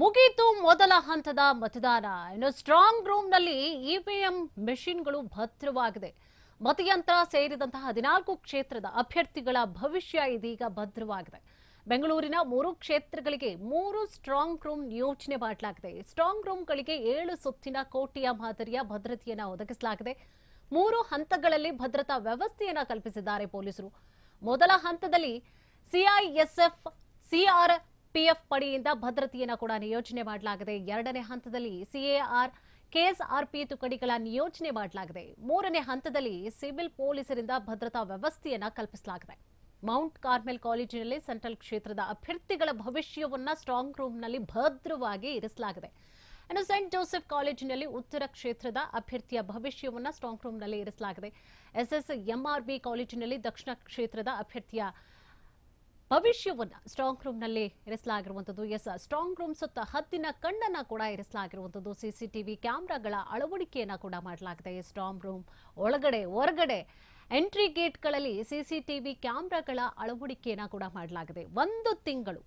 ಮುಗೀತು ಮೊದಲ ಹಂತದ ಮತದಾನ. ಇನ್ನು ಸ್ಟ್ರಾಂಗ್ ರೂಮ್ನಲ್ಲಿ ಇವಿಎಂ ಮೆಷಿನ್ಗಳು ಭದ್ರವಾಗಿದೆ. ಮತಯಂತ್ರ ಸೇರಿದಂತಹ ಹದಿನಾಲ್ಕು ಕ್ಷೇತ್ರದ ಅಭ್ಯರ್ಥಿಗಳ ಭವಿಷ್ಯ ಇದೀಗ ಭದ್ರವಾಗಿದೆ. ಬೆಂಗಳೂರಿನ ಮೂರು ಕ್ಷೇತ್ರಗಳಿಗೆ ಮೂರು ಸ್ಟ್ರಾಂಗ್ ರೂಮ್ ನಿಯೋಜನೆ ಮಾಡಲಾಗಿದೆ. ಸ್ಟ್ರಾಂಗ್ ರೂಮ್ಗಳಿಗೆ ಏಳು ಸುತ್ತಿನ ಕೋಟಿಯ ಮಾದರಿಯ ಭದ್ರತೆಯನ್ನು ಒದಗಿಸಲಾಗಿದೆ. ಮೂರು ಹಂತಗಳಲ್ಲಿ ಭದ್ರತಾ ವ್ಯವಸ್ಥೆಯನ್ನ ಕಲ್ಪಿಸಿದ್ದಾರೆ ಪೊಲೀಸರು. ಮೊದಲ ಹಂತದಲ್ಲಿ ಸಿಐಎಸ್ಎಫ್ ಸಿಆರ್ಪಿಎಫ್ ಪಡೆಯಿಂದ ಭದ್ರತೆಯನ್ನು ಕೂಡ ನಿಯೋಜನೆ ಮಾಡಲಾಗಿದೆ. ಎರಡನೇ ಹಂತದಲ್ಲಿ ಸಿಎಆರ್ ಕೆಎಸ್ಆರ್ಪಿ ತುಕಡಿಗಳ ನಿಯೋಜನೆ ಮಾಡಲಾಗಿದೆ. ಮೂರನೇ ಹಂತದಲ್ಲಿ ಸಿವಿಲ್ ಪೊಲೀಸರಿಂದ ಭದ್ರತಾ ವ್ಯವಸ್ಥೆಯನ್ನ ಕಲ್ಪಿಸಲಾಗಿದೆ. ಮೌಂಟ್ ಕಾರ್ಮೆಲ್ ಕಾಲೇಜಿನಲ್ಲಿ ಸೆಂಟ್ರಲ್ ಕ್ಷೇತ್ರದ ಅಭ್ಯರ್ಥಿಗಳ ಭವಿಷ್ಯವನ್ನ ಸ್ಟ್ರಾಂಗ್ ರೂಮ್ನಲ್ಲಿ ಭದ್ರವಾಗಿ ಇರಿಸಲಾಗಿದೆ. ಇನ್ನು ಸೆಂಟ್ ಜೋಸೆಫ್ ಕಾಲೇಜಿನಲ್ಲಿ ಉತ್ತರ ಕ್ಷೇತ್ರದ ಅಭ್ಯರ್ಥಿಯ ಭವಿಷ್ಯವನ್ನು ಸ್ಟ್ರಾಂಗ್ ರೂಮ್ನಲ್ಲಿ ಇರಿಸಲಾಗಿದೆ. ಎಸ್ಎಸ್ ಎಂಆರ್ಬಿ ಕಾಲೇಜಿನಲ್ಲಿ ದಕ್ಷಿಣ ಕ್ಷೇತ್ರದ ಅಭ್ಯರ್ಥಿಯ ಭವಿಷ್ಯವನ್ನ ಸ್ಟ್ರಾಂಗ್ ರೂಮ್ನಲ್ಲಿ ಇರಿಸಲಾಗಿರುವಂಥದ್ದು. ಎಸ್, ಸ್ಟ್ರಾಂಗ್ ರೂಮ್ ಸುತ್ತ ಹದ್ದಿನ ಕಣ್ಣನ್ನ ಕೂಡ ಇರಿಸಲಾಗಿರುವಂಥದ್ದು. ಸಿಸಿಟಿವಿ ಕ್ಯಾಮೆರಾಗಳ ಅಳವಡಿಕೆಯನ್ನ ಕೂಡ ಮಾಡಲಾಗಿದೆ. ಸ್ಟ್ರಾಂಗ್ ರೂಮ್ ಒಳಗಡೆ, ಹೊರಗಡೆ ಎಂಟ್ರಿ ಗೇಟ್ಗಳಲ್ಲಿ ಸಿಸಿಟಿವಿ ಕ್ಯಾಮ್ರಾಗಳ ಅಳವಡಿಕೆಯನ್ನ ಕೂಡ ಮಾಡಲಾಗಿದೆ. ಒಂದು ತಿಂಗಳು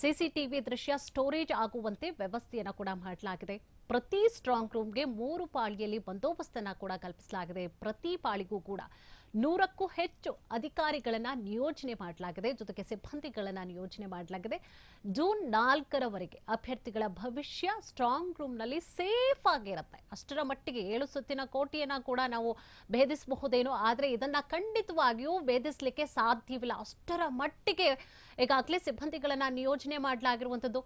ಸಿಸಿಟಿವಿ ದೃಶ್ಯ ಸ್ಟೋರೇಜ್ ಆಗುವಂತೆ ವ್ಯವಸ್ಥೆಯನ್ನು ಕೂಡ ಮಾಡಲಾಗಿದೆ. ಪ್ರತಿ ಸ್ಟ್ರಾಂಗ್ ರೂಮ್ಗೆ ಮೂರು ಪಾಳಿಯಲ್ಲಿ ಬಂದೋಬಸ್ತನ್ನು ಕೂಡ ಕಲ್ಪಿಸಲಾಗಿದೆ. ಪ್ರತಿ ಪಾಳಿಗೂ ಕೂಡ ನೂರಕ್ಕೂ ಹೆಚ್ಚು ಅಧಿಕಾರಿಗಳನ್ನ ನಿಯೋಜನೆ ಮಾಡಲಾಗಿದೆ. ಜೊತೆಗೆ ಸಿಬ್ಬಂದಿಗಳನ್ನ ನಿಯೋಜನೆ ಮಾಡಲಾಗಿದೆ. ಜೂನ್ ನಾಲ್ಕರವರೆಗೆ ಅಭ್ಯರ್ಥಿಗಳ ಭವಿಷ್ಯ ಸ್ಟ್ರಾಂಗ್ ರೂಮ್ನಲ್ಲಿ ಸೇಫ್ ಆಗಿರುತ್ತೆ ಅಷ್ಟರ ಮಟ್ಟಿಗೆ ಏಳು ಸುತ್ತಿನ ಕೋಟಿಯನ್ನು ಕೂಡ ನಾವು ಭೇದಿಸಬಹುದೇನೋ, ಆದರೆ ಇದನ್ನ ಖಂಡಿತವಾಗಿಯೂ ಭೇದಿಸಲಿಕ್ಕೆ ಸಾಧ್ಯವಿಲ್ಲ. ಅಷ್ಟರ ಮಟ್ಟಿಗೆ ಈಗಾಗಲೇ ಸಿಬ್ಬಂದಿಗಳನ್ನ ನಿಯೋಜನೆ ಮಾಡಲಾಗಿರುವಂಥದ್ದು.